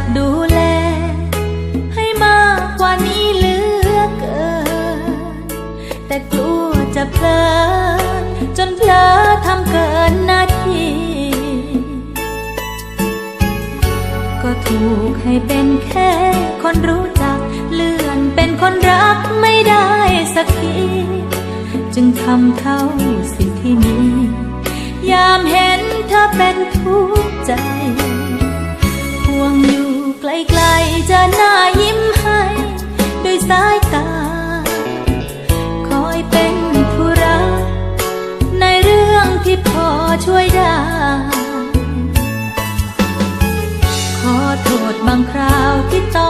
ากดูแล ให้มากกว่านี้เหลือเกิน แต่กลัวจะเพลินจนเพลอทำเกินหน้าที่ ก็ถูกให้เป็นแค่คนรู้จักเลื่อนเป็นคนรักไม่ได้สักที จึงทำเท่าสิ่งที่มี ยามเห็นเธอเป็นทุกข์ใจ ไกลๆจะน่ายิ้มให้ด้วยสายตา คอยเป็นผู้รัก ในเรื่องที่พอช่วยได้ ขอโทษบางคราวที่ต้อง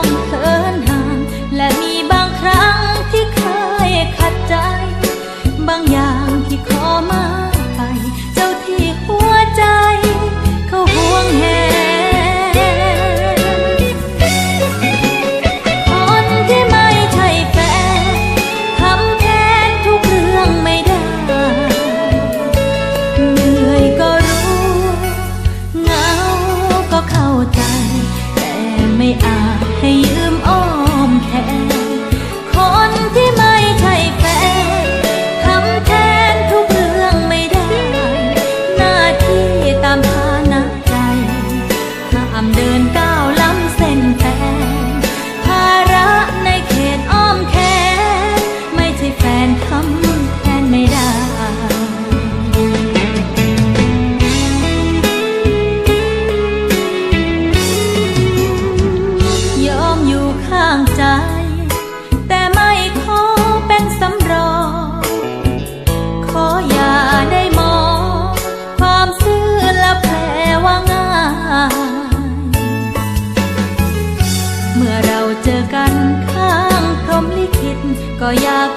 ก็อยาก